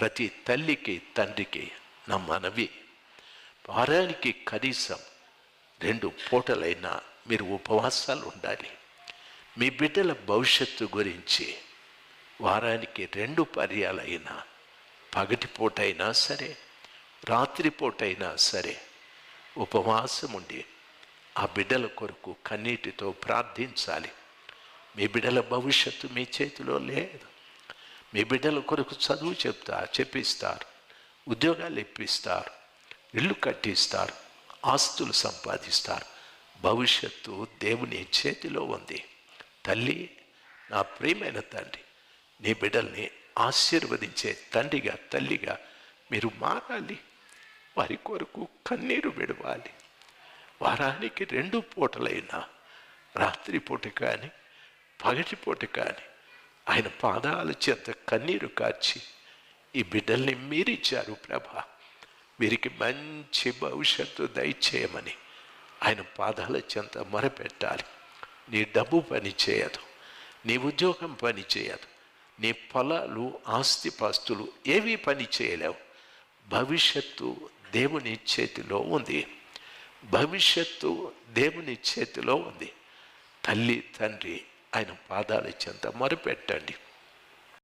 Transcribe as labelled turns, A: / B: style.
A: ప్రతి తల్లికి తండ్రికి నా మనవి. వారానికి కనీసం రెండు పూటలైనా మీరు ఉపవాసాలు ఉండాలి. మీ బిడ్డల భవిష్యత్తు గురించి వారానికి రెండు పర్యాలైనా పగటిపూటైనా అయినా సరే రాత్రిపూటైనా అయినా సరే ఉపవాసం ఉండి ఆ బిడ్డల కొరకు కన్నీటితో ప్రార్థించాలి. మీ బిడ్డల భవిష్యత్తు మీ చేతిలో లేదు. మీ బిడ్డల కొరకు చదువు చెప్తా చెప్పిస్తారు. ఉద్యోగాలు ఇప్పిస్తారు. ఇల్లు కట్టిస్తారు. ఆస్తులు సంపాదిస్తారు. భవిష్యత్తు దేవుని చేతిలో ఉంది. తల్లి నా ప్రియమైన తండ్రి నీ బిడ్డల్ని ఆశీర్వదించే తండ్రిగా తల్లిగా మీరు మారాలి. వారి కొరకు కన్నీరు విడవాలి. వారానికి రెండు పూటలైనా రాత్రిపూట కానీ పగటిపూట కానీ ఆయన పాదాల చేత కన్నీరు కార్చి ఈ బిడ్డల్ని మీరిచ్చారు ప్రభా. వీరికి మంచి భవిష్యత్తు దయచేయమని ఆయన పాదాల చెంత మొరపెట్టాలి. నీ డబ్బు పని చేయదు నీ ఉద్యోగం పని చేయదు నీ పొలాలు ఆస్తిపాస్తులు ఏవీ పని చేయలేవు. భవిష్యత్తు దేవుని చేతిలో ఉంది. భవిష్యత్తు దేవుని చేతిలో ఉంది. తల్లి తండ్రి ఆయన పాదాలు ఇచ్చేంత మొరపెట్టండి.